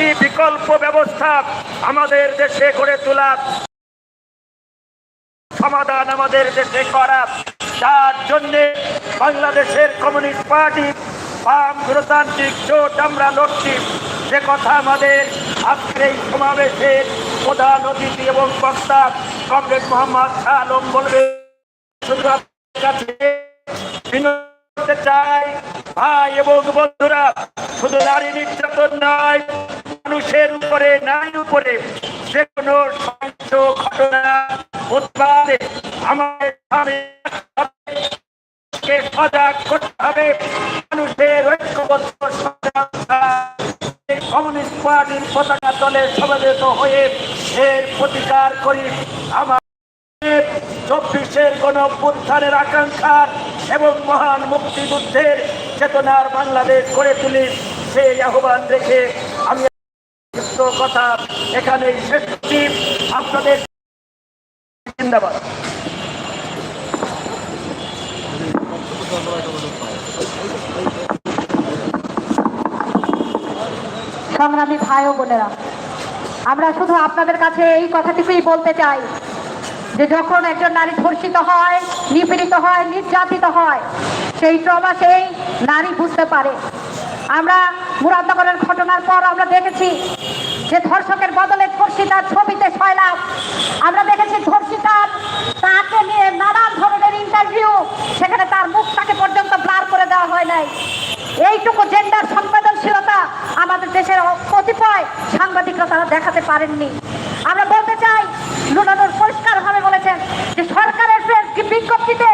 একটি বিকল্প ব্যবস্থা আমাদের দেশে গড়ে তোলা সমাধান আমাদের দেশে করা যার জন্য বাংলাদেশের কমিউনিস্ট পার্টি, বাম গণতান্ত্রিক জোট আমরা লড়ছি। যে কথা আমাদের আজকের এই সমাবেশের প্রধান অতিথি এবং বক্তা কমরেড মোহাম্মদ শাহ আলম বলবে। চাই, ভাই এবং বন্ধুরা, শুধু নারী নির্যাতন নয় মানুষের উপরে নারীর উপরে যে কোনো সহিংস ঘটনা উৎপাদে আমাদের সজাগ করতে হবে। মানুষের সমাবেত হয়ে প্রতিকার করি। আমার এবং মহান মুক্তিযুদ্ধের চেতনার বাংলাদেশ গড়ে তুলি, সেই আহ্বান রেখে সংক্ষিপ্ত কথা করছি। আপনাদের জিন্দাবাদ। সংগ্রামী ভাই ও বোনেরা, আমরা শুধু আপনাদের কাছে এই কথাটুকুই বলতে চাই যে যখন একজন নারী ধর্ষিত হয়, নিপীড়িত হয়, নির্যাতিত হয়, সেই ট্রমা সেই নারী বুঝতে পারে। আমরা মুরাদনগরের ঘটনার পর আমরা দেখেছি যে ধর্ষকের বদলে ধর্ষিতার ছবিতে সয়লাভ। আমরা দেখেছি ধর্ষিতার তাকে নিয়ে নানান ধরনের ইন্টারভিউ সেখানে তার মুখটাকে পর্যন্ত ব্লার করে দেওয়া হয় নাই। এইটুকু জেন্ডার সংবেদনশীলতা আমাদের দেশের কতিপয় সাংবাদিকরা তারা দেখাতে পারেননি। আমরা বলতে চাই, লুনানুর পরিষ্কারভাবে বলেছেন যে সরকারের প্রেস বিজ্ঞপ্তিতে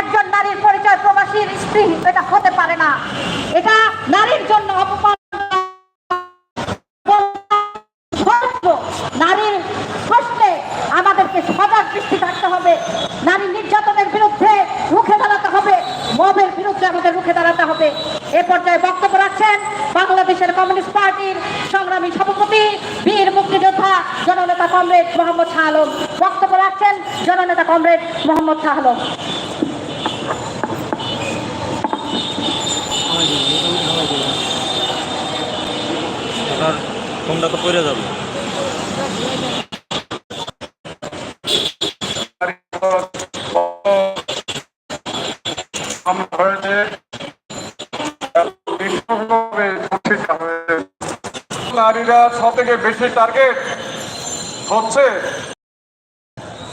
একজন নারীর পরিচয় প্রবাসীর স্ত্রী, এটা হতে পারে না। এটা নারীর জন্য অপমান রুখে দাঁড়াতে হবে। এ পর্যায়ে বক্তব্য রাখছেন বাংলাদেশের কমিউনিস্ট পার্টির সংগ্রামী সভাপতি, বীর মুক্তিযোদ্ধা, জননেতা কমরেড মোহাম্মদ শাহ আলম। বক্তব্য রাখছেন জননেতা কমরেড মোহাম্মদ শাহ আলম। তোমরা তো পড়ে যাবে। থেকে বেশি টার্গেট হচ্ছে।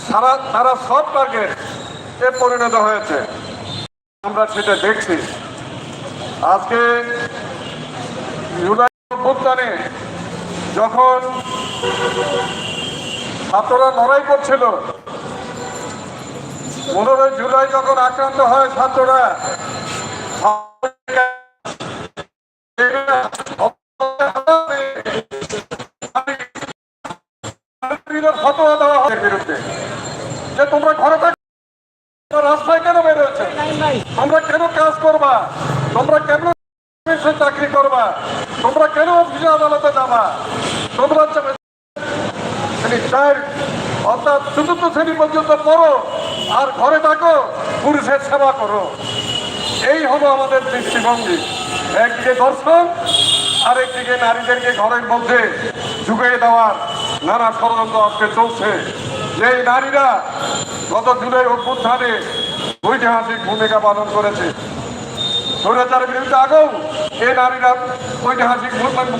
সারা, তারা সব টার্গেট এ পরিণত হয়েছে। আমরা সেটা দেখছি। আজকে জুলাই যখন ছাত্ররা লড়াই করছিল, পনেরোই জুলাই যখন আক্রান্ত হয় ছাত্ররা ফতোয়া দেওয়া হয় বিরুদ্ধে। যে তোমরা ঘরে রাস্তায় কেন বেরোচ্ছে তোমরা কেন কাজ করবা? তোমরা কেন চাকরি করবা? তোমরা কেন অফিসে আদালতে যাবা? তোমরা চার, অর্থাৎ চতুর্থ শ্রেণি পর্যন্ত পড়ো আর ঘরে থাকো, পুরুষের সেবা করো। এই হলো আমাদের দৃষ্টিভঙ্গি। একদিকে দর্শন আর একদিকে নারীদেরকে ঘরের মধ্যে ঢুকিয়ে দেওয়ার নানা ষড়যন্ত্র আজকে চলছে। যেই নারীরা গত জুলাই অভ্যুত্থানে ঐতিহাসিক ভূমিকা পালন করেছে, স্বৈরাচারের বিরুদ্ধে আগেও এই নারীরা ঐতিহাসিক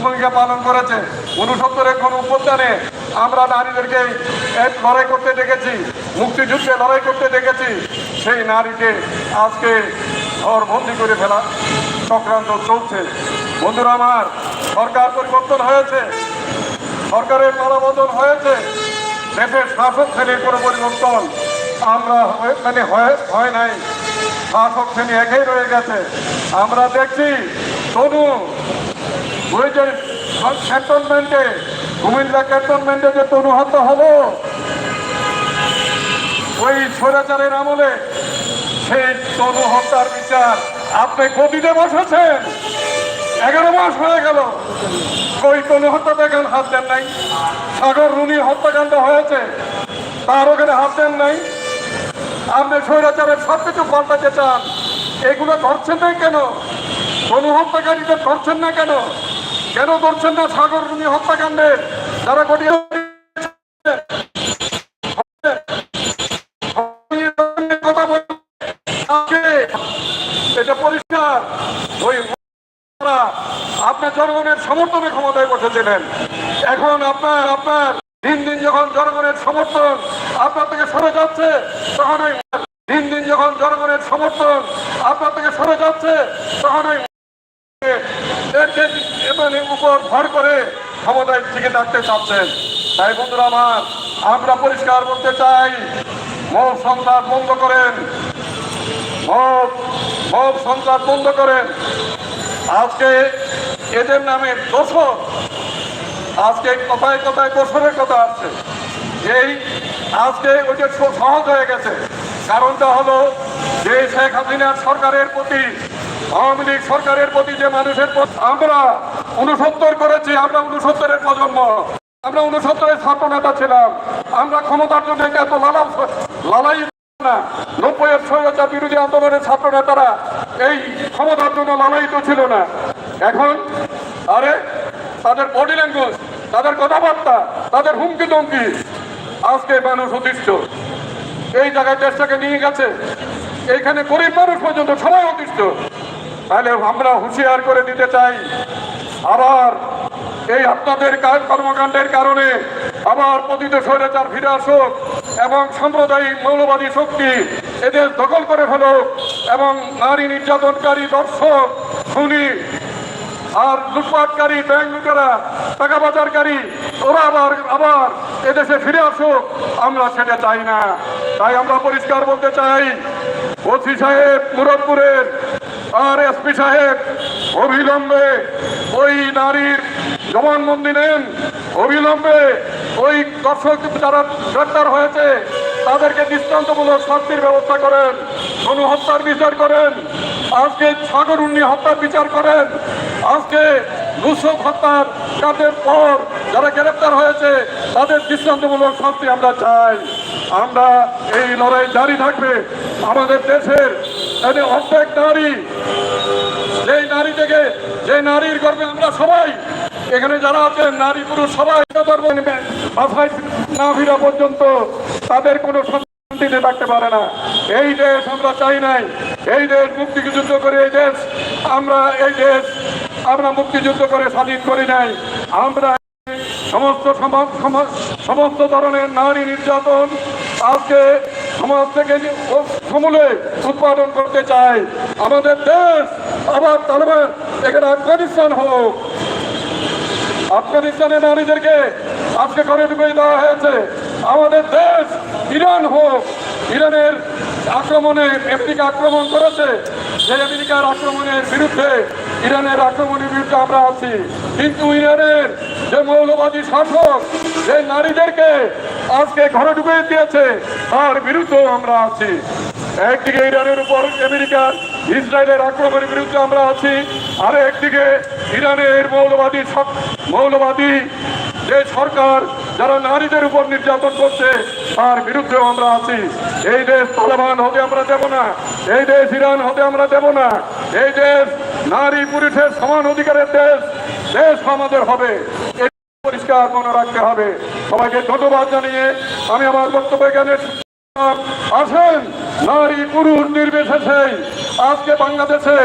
ভূমিকা পালন করেছে। উনসত্তরের কোন উপস্থানে আমরা নারীদেরকে লড়াই করতে দেখেছি, মুক্তিযুদ্ধে লড়াই করতে দেখেছি। সেই নারীকে আজকে ঘরবন্দি করে ফেলা চক্রান্ত চলছে। বন্ধুরা আমার, সরকার পরিবর্তন হয়েছে। সরকারের পালাবদল হয়েছে, দেশের শাসক শ্রেণির কোনো পরিবর্তন আমরা মানে হয় নাই। শাসক শ্রেণি একই রয়ে গেছে। আমরা দেখছি তনু ওই যে ক্যান্টনমেন্টে কুমিল্লা ক্যান্টনমেন্টে যে তনু হত্যা হলো, ওই স্বৈরাচারের আমলে সেই তনু হত্যার বিচার আপনি গদিতে বসেছেন? এগারো মাস হয়ে গেল। কই তনু হত্যাকাণ্ড হাত দেন নাই। সাগর রুনি হত্যাকাণ্ড হয়েছে, তার ওখানে হাত দেন নাই। আপনি স্বৈরাচারের সব কিছু পাল্টাতে চান, এগুলো ধরছেন না কেন? কোনো হত্যাকারীদের ধরছেন না কেন? কেন ধরছেন না সাগর রুনি হত্যাকাণ্ডের? যারা ঘটিয়ে ক্ষমতায় এখন আপনার আপনার দিন দিন যখন জনগণের সমর্থন আপনার থেকে সরে যাচ্ছে, তখন দিন দিন যখন জনগণের সমর্থন আপনার থেকে সরে যাচ্ছে, তখন উপর ভর করে ক্ষমতায় টিকে থাকতে চাচ্ছেন। তাই বন্ধুরা আমার, আমরা পরিষ্কার বলতে চাই মব সন্ত্রাস বন্ধ করেন। মব মব বন্ধ করেন। আজকে এদের নামে দোষর আজকে কথায় কথায় দোষরের কথা আসছে? এই আজকে ওইটা সহজ হয়ে গেছে। কারণটা হলো যে শেখ হাসিনার সরকারের প্রতি, আওয়ামী লীগ সরকারের প্রতি যে মানুষের আমরা উনসত্তর করেছি, আমরা উনসত্তরের প্রজন্ম, আমরা উনসত্তরের ছাত্র ছিলাম, আমরা ক্ষমতার জন্য এত লালাও লালাই না, নব্বইয়ের স্বৈরাচার বিরোধী আন্দোলনের ছাত্র নেতারা এই ক্ষমতার জন্য লালায়িত ছিল না। এখন, আরে তাদের বডি ল্যাঙ্গুয়েজ তাদের কথাবার্তা, তাদের হুমকি তমকি আজকে মানুষ অতিষ্ঠ। এই জায়গায় দেশটাকে নিয়ে গেছে। এইখানে গরিব মানুষ পর্যন্ত সবাই অতিষ্ঠ। তাহলে আমরা হুঁশিয়ার করে দিতে চাই, আবার এই আপনাদের কার- কর্মকাণ্ডের কারণে আবার পতিত স্বৈরাচার ফিরে আসুক এবং সাম্প্রদায়িক মৌলবাদী শক্তি এদের দখল করে ফেলুক এবং নারী নির্যাতনকারী দর্শক, খুনি আর লুটপাটকারী ব্যাংক লুটেরা টাকা পাচারকারী ওরা আবার আবার এদেশে ফিরে আসুক। আমরা সেটা চাই না। তাই আমরা পরিষ্কার বলতে চাই, ওসি সাহেব মুরাদপুরের আর এসপি সাহেব, অবিলম্বে ওই নারীর জবানবন্দি নেন। অবিলম্বে ওই দর্শক যারা গ্রেপ্তার হয়েছে, তাদেরকে দৃষ্টান্তমূলক শাস্তির ব্যবস্থা করেন, গণহত্যার বিচার করেন। আজকে সাগর উন্নি হত্যার বিচার করেন। আজকে নুসরত হত্যার কাজের পর যারা গ্রেপ্তার হয়েছে, তাদের দৃষ্টান্তমূলক শাস্তি আমরা চাই। আমরা এই লড়াই জারি থাকবে। আমাদের দেশের অর্ধেক নারী, যেই নারী থেকে যে নারীর গর্বে আমরা সবাই, এখানে যারা আছেন, নারী পুরুষ সবাই বাসায় না ফিরা পর্যন্ত তাদের কোনো শান্তিতে থাকতে পারে না। এই দেশ আমরা চাই নাই। এই দেশ মুক্তিযুদ্ধ করে, এই দেশ আমরা, এই দেশ আমরা মুক্তিযুদ্ধ করে স্বাধীন করি নাই। আমরা সমস্ত সমস্ত ধরনের নারী নির্যাতন আজকে সমাজ থেকে সমূলে উৎপাদন করতে চাই। আমাদের দেশ, আবার তালেবান, এখানে আফগানিস্তান হোক। আফগানিস্তানের নারীদেরকে আজকে করে দেওয়া হয়েছে। আমাদের দেশ ইরান হোক ইরানের আক্রমণে আমেরিকা আক্রমণ করেছে সেই আমেরিকার আক্রমণের বিরুদ্ধে ইরানের আক্রমণের বিরুদ্ধে আমরা আছি। কিন্তু ইরানের যে মৌলবাদী শাসক, যে নারীদেরকে আজকে ঘরে ঢুকিয়ে দিয়েছে, তার বিরুদ্ধেও আমরা আছি। একদিকে ইরানের উপর আমেরিকার ইসরায়েলের আক্রমণের বিরুদ্ধে আমরা আছি আর একদিকে ইরানের মৌলবাদী মৌলবাদী যে সরকার যারা নারীদের উপর নির্যাতন করছে, তার বিরুদ্ধেও আমরা আছি। এই দেশ তালেবান হতে আমরা দেব না। এই দেশ ইরান হতে আমরা দেব না। এই দেশ নারী পুরুষের সমান অধিকারের দেশ। দেশ আমাদের হবে। পরিষ্কার মনে রাখতে হবে। সবাইকে ধন্যবাদ জানিয়ে আমি আমার বক্তব্য এখানে আসেন। নারী পুরুষ নির্বিশেষে আজকে বাংলাদেশে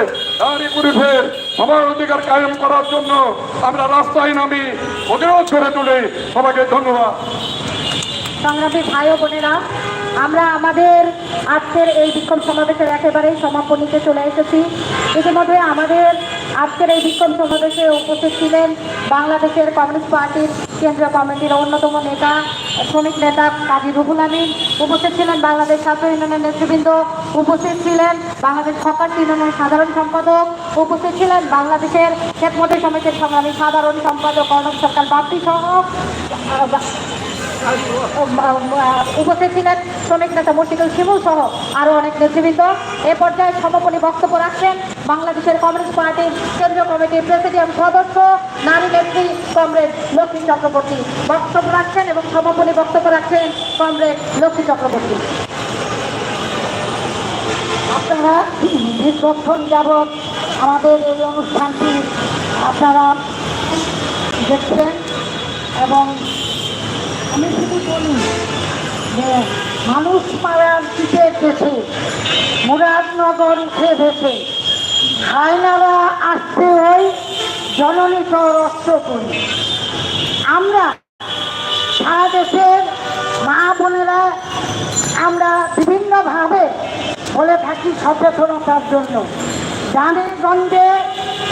নারী পুরুষের সমান অধিকার কায়েম করার জন্য আমরা রাস্তায় নামি প্রতিরোধ করে তুলে সবাইকে ধন্যবাদ। সংগ্রামী ভাই ও বোনেরা, আমরা আমাদের আজকের এই বিক্ষোভ সমাবেশের একেবারেই সমাপনীতে চলে এসেছি। ইতিমধ্যে আমাদের আজকের এই বিক্ষোভ সমাবেশে উপস্থিত ছিলেন বাংলাদেশের কমিউনিস্ট পার্টির কেন্দ্রীয় কমিটির অন্যতম নেতা, শ্রমিক নেতা কাজী রুহুল আমিন। উপস্থিত ছিলেন বাংলাদেশ ছাত্র ইউনিয়নের নেতৃবৃন্দ উপস্থিত ছিলেন বাংলাদেশ সরকার ইউনিয়নের সাধারণ সম্পাদক, উপস্থিত ছিলেন বাংলাদেশের খেতমতি সমিতির সংগ্রামী সাধারণ সম্পাদক অর্ণব সরকার বাপ্পি সহ উপস্থিত ছিলেন শ্রমিক নেতা মুর্শিদুল শিমুল সহ আরও অনেক নেতৃবৃন্দ। এ পর্যায়ে সমাপনী বক্তব্য রাখছেন বাংলাদেশের কমিউনিস্ট পার্টির কেন্দ্রীয় কমিটির প্রেসিডিয়াম সদস্য, নারী নেত্রী কমরেড লক্ষ্মী চক্রবর্তী। বক্তব্য রাখছেন এবং সমাপনী বক্তব্য রাখছেন কমরেড লক্ষ্মী চক্রবর্তী। আপনারা দীর্ঘক্ষণ যাবৎ আমাদের এই অনুষ্ঠানটি আপনারা দেখছেন এবং আমি শুধু বলি যে মানুষ মারার দিকে গেছে মুরাদনগর উঠে ভেসে হায়নারা আসছে ওই জননীত রক্ত করে। আমরা সারা দেশের মা বোনেরা আমরা বিভিন্নভাবে বলে থাকি সচেতনতার জন্য। গ্রামে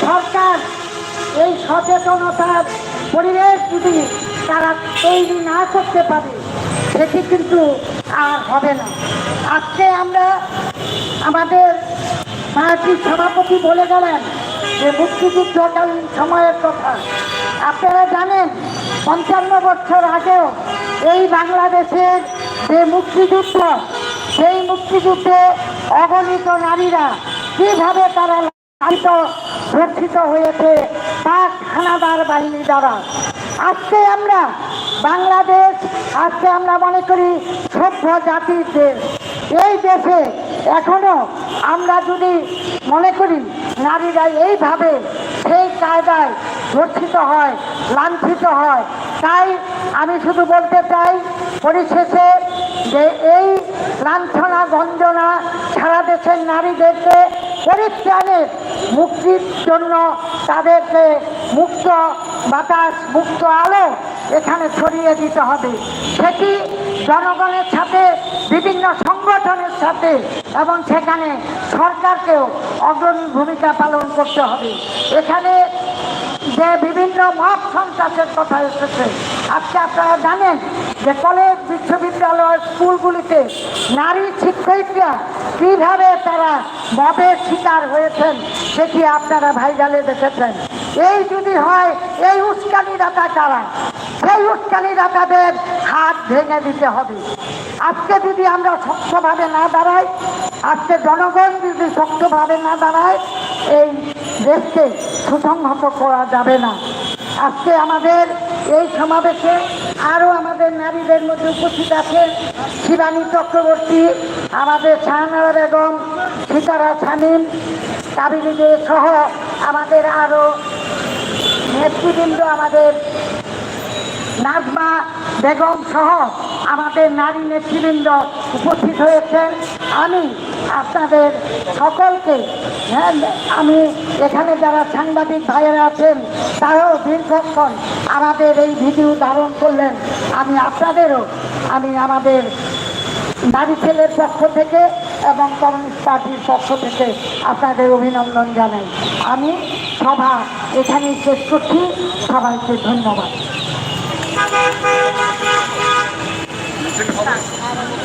সরকার এই সচেতনতার পরিবেশ যদি তারা তৈরি না করতে পারে, সেটি কিন্তু আর হবে না। আজকে আমরা আমাদের পার্টির সভাপতি বলে গেলেন যে মুক্তিযুদ্ধকালীন সময়ের কথা। আপনারা জানেন, পঞ্চান্ন বছর আগেও এই বাংলাদেশের যে মুক্তিযুদ্ধ, সেই মুক্তিযুদ্ধে অগণিত নারীরা কীভাবে তারা লালিত রক্ষিত হয়েছে পাক হানাদার বাহিনী দ্বারা। আজকে আমরা বাংলাদেশ, আজকে আমরা মনে করি সভ্য জাতির দেশ। এই দেশে এখনও আমরা যদি মনে করি নারীরা এইভাবে সেই কায়দায় রক্ষিত হয়, লাঞ্ছিত হয়, তাই আমি শুধু বলতে চাই, পরিশেষে যে এই লাঞ্ছনা গঞ্জনা সারা দেশের নারীদেরকে পরিত্রাণের মুক্তির জন্য তাদেরকে মুক্ত বাতাস, মুক্ত আলো এখানে ছড়িয়ে দিতে হবে। সেটি জনগণের সাথে, বিভিন্ন সংগঠনের সাথে এবং সেখানে সরকারকেও অগ্রণী ভূমিকা পালন করতে হবে। এখানে যে বিভিন্ন মত সন্ত্রাসের কথা এসেছে, আজকে আপনারা জানেন যে কলেজ বিশ্ববিদ্যালয় স্কুলগুলিতে নারী শিক্ষয়িত্রীরা কীভাবে তারা মদের শিকার হয়েছেন সেটি আপনারা ভাইজালে দেখেছেন। এই যদি হয়, এই উস্কানিদাতা কারা? সেই উস্কানিদাতাদের হাত ভেঙে দিতে হবে। আজকে যদি আমরা শক্তভাবে না দাঁড়াই, আজকে জনগণ যদি শক্তভাবে না দাঁড়ায়, এই দেশকে সুসংহত করা যাবে না। আজকে আমাদের এই সমাবেশে আরও আমাদের নারীদের মধ্যে উপস্থিত আছে শিবানী চক্রবর্তী, আমাদের শাহনারা বেগম সীতারা শামীম কাবিনীদের সহ আমাদের আরও নেতৃবৃন্দ আমাদের নাজমা বেগম সহ আমাদের নারী নেতৃবৃন্দ উপস্থিত হয়েছেন আমি আপনাদের সকলকে হ্যাঁ, আমি এখানে যারা সাংবাদিক ভাইয়েরা আছেন তারাও দীর্ঘক্ষণ আমাদের এই ভিডিও ধারণ করলেন। আমি আপনাদেরও আমি আমাদের নারী ছেলের পক্ষ থেকে এবং কমিউনিস্ট পার্টির পক্ষ থেকে আপনাদের অভিনন্দন জানাই। আমি সভা এখানেই শেষ করছি। সবাইকে ধন্যবাদ। মিছিল হবে